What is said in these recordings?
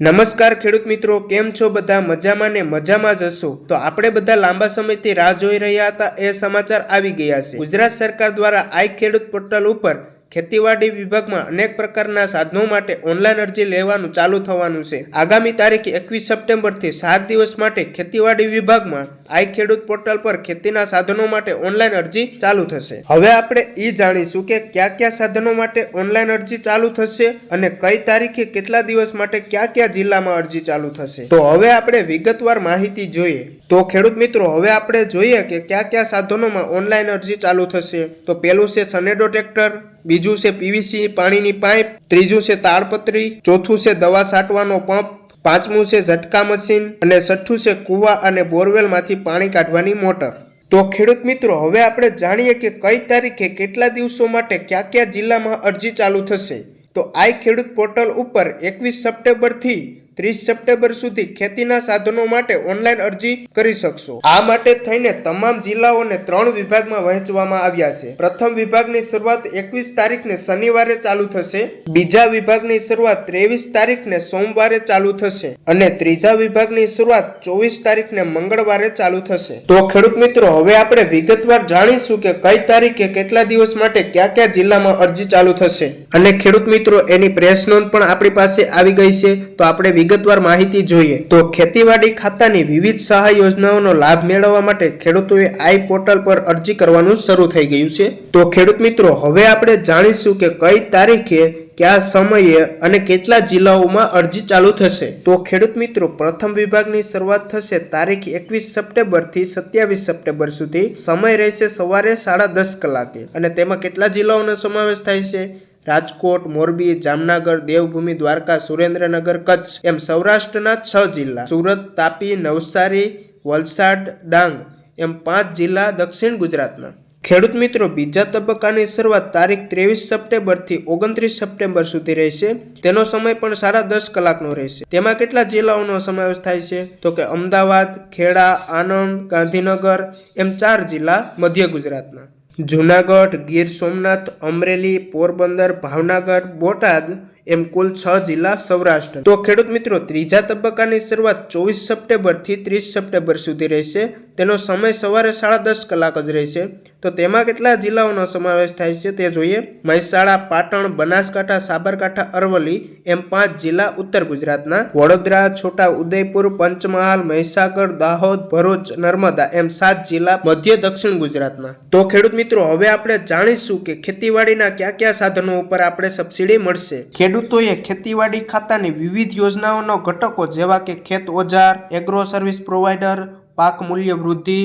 નમસ્કાર ખેડૂત મિત્રો, કેમ છો બધા? મજામાં ને મજામાં જ હશો? તો આપણે બધા લાંબા સમયથી રાહ જોઈ રહ્યા હતા, એ સમાચાર આવી ગયા છે. ગુજરાત સરકાર દ્વારા આઈ ખેડૂત પોર્ટલ ઉપર ખેતીવાડી વિભાગમાં અનેક પ્રકારના સાધનો માટે ઓનલાઈન અરજી લેવાનું ચાલુ થવાનું છે. આગામી તારીખ એકવીસ સપ્ટેમ્બરથી સાત દિવસ માટે ખેતીવાડી વિભાગમાં આઈ ખેડૂત પોર્ટલ પર ખેતીના સાધનો માટે ઓનલાઈન અરજી ચાલુ થશે. હવે આપણે એ જાણીશું કે કયા કયા સાધનો માટે ઓનલાઈન અરજી ચાલુ થશે અને કઈ તારીખે કેટલા દિવસ માટે કયા કયા જિલ્લામાં અરજી ચાલુ થશે. તો હવે આપણે વિગતવાર માહિતી જોઈએ. તો ખેડૂત મિત્રો, હવે આપણે જોઈએ કે કયા કયા સાધનોમાં ઓનલાઈન અરજી ચાલુ થશે. તો પેલું છે સનેડો ટ્રેક્ટર બીજું છે પીવીસી પાણીની પાઇપ, ત્રીજું છે તાડપત્રી, ચોથું છે દવા છાંટવાનો પંપ, પાંચમું છે ઝટકા મશીન અને છઠ્ઠું છે કૂવા અને બોરવેલમાંથી પાણી કાઢવાની મોટર. તો ખેડૂત મિત્રો, હવે આપણે જાણીએ કે કઈ તારીખે કેટલા દિવસો માટે કયા કયા જિલ્લામાં અરજી ચાલુ થશે? તો આઈ ખેડૂત પોર્ટલ ઉપર એકવીસ સપ્ટેમ્બરથી ત્રીસ સપ્ટેમ્બર સુધી ખેતીના સાધનો માટે ઓનલાઈન અરજી કરી શકશો. આ માટે થઈને તમામ જિલ્લાઓને ત્રણ વિભાગમાં વહેંચવામાં આવ્યા છે. પ્રથમ વિભાગની શરૂઆત એકવીસ તારીખને શનિવારે ચાલુ થશે. બીજા વિભાગની શરૂઆત ત્રેવીસ તારીખને સોમવારે ચાલુ થશે. અને ત્રીજા વિભાગની શરૂઆત ચોવીસ તારીખને મંગળવારે ચાલુ થશે. તો ખેડૂત મિત્રો, હવે આપણે વિગતવાર જાણીશું કે કઈ તારીખે કેટલા દિવસ માટે કયા કયા જિલ્લામાં અરજી ચાલુ થશે. અને ખેડૂત મિત્રો, એની પ્રેસ નોંધ પણ આપણી પાસે આવી ગઈ છે. તો આપણે વિગતવાર માહિતી જોઈએ તો ખેતીવાડી ખાતાની વિવિધ સહાય યોજનાઓનો લાભ મેળવવા માટે ખેડૂતોએ આઈ પોર્ટલ પર અરજી કરવાનું શરૂ થઈ ગયું છે. તો ખેડૂત મિત્રો, હવે આપણે જાણીશું કે કઈ તારીખે, કયા સમયે અને કેટલા જિલ્લાઓમાં અરજી ચાલુ થશે. તો ખેડૂત મિત્રો, પ્રથમ વિભાગની શરૂઆત થશે તારીખ એકવીસ સપ્ટેમ્બરથી સત્યાવીસ સપ્ટેમ્બર સુધી. સમય રહેશે સવારે સાડા દસ કલાકે. અને તેમાં કેટલા જિલ્લાઓનો સમાવેશ થાય છે? રાજકોટ, મોરબી, જામનગર, દેવભૂમિ, દ્વારકા, સુરેન્દ્રનગર, કચ્છ એમ સૌરાષ્ટ્રના છ જિલ્લા. સુરત, તાપી, નવસારી, વલસાડ, ડાંગ એમ પાંચ જિલ્લા દક્ષિણ ગુજરાતના. ખેડૂત મિત્રો, બીજા તબક્કાની શરૂઆત તારીખ ત્રેવીસ સપ્ટેમ્બરથી ઓગણત્રીસ સપ્ટેમ્બર સુધી રહેશે. તેનો સમય પણ સાડા દસ કલાકનો રહેશે. તેમાં કેટલા જિલ્લાઓનો સમાવેશ થાય છે? તો કે અમદાવાદ, ખેડા, આણંદ, ગાંધીનગર એમ ચાર જિલ્લા મધ્ય ગુજરાતના. જુનાગઢ, ગીર સોમનાથ, અમરેલી, પોરબંદર, ભાવનગર, બોટાદ એમ કુલ છ જિલ્લા સૌરાષ્ટ્ર. તો ખેડૂત મિત્રો, ત્રીજા તબક્કાની શરૂઆત ચોવીસ સપ્ટેમ્બરથી ત્રીસ સપ્ટેમ્બર સુધી રહેશે. તેનો સમય સવારે સાડા દસ કલાક જ રહેશે. તો તેમાં કેટલા જિલ્લાઓનો સમાવેશ થાય છે તે જોઈએ. મહેસાણા, પાટણ, બનાસકાંઠા, સાબરકાંઠા, અરવલ્લી એમ પાંચ જિલ્લા ઉત્તર ગુજરાતના. વડોદરા, છોટા ઉદયપુર, પંચમહાલ, મહીસાગર, દાહોદ, ભરૂચ, નર્મદા એમ સાત જિલ્લા મધ્ય દક્ષિણ ગુજરાતના. તો ખેડૂત મિત્રો, હવે આપણે જાણીશું કે ખેતીવાડીના કયા કયા સાધનો ઉપર આપણે સબસિડી મળશે. ખેડૂતોએ ખેતીવાડી ખાતાની વિવિધ યોજનાઓનો ઘટકો જેવા કે ખેત ઓજાર, એગ્રો સર્વિસ પ્રોવાઈડર પાક મૂલ્ય વૃદ્ધિ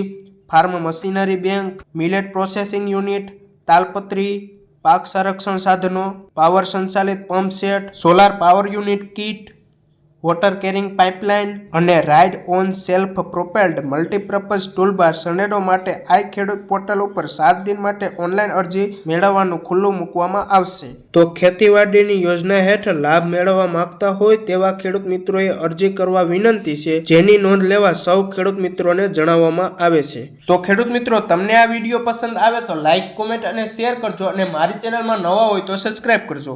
farm machinery bank, millet processing unit, તાલપત્રી, પાક સંરક્ષણ સાધનો, પાવર સંચાલિત pump set, solar power unit kit water carrying pipeline અને ride on self propelled multipurpose toolbar Sanedo માટે આઈ ખેડૂત પોર્ટલ ઉપર સાત દિન માટે ઓનલાઈન અરજી મેળવવાનું ખુલ્લું મૂકવામાં આવશે. તો ખેતીવાડીની યોજના હેઠળ લાભ મેળવવા માંગતા હોય તેવા ખેડૂત મિત્રોએ અરજી કરવા વિનંતી છે, જેની નોંધ લેવા સૌ ખેડૂત મિત્રોને જણાવવામાં આવે છે. તો ખેડૂત મિત્રો, તમને આ વીડિયો પસંદ આવે તો લાઇક કોમેન્ટ અને શેર કરજો અને મારી ચેનલમાં નવા હોય તો સબસ્ક્રાઇબ કરજો.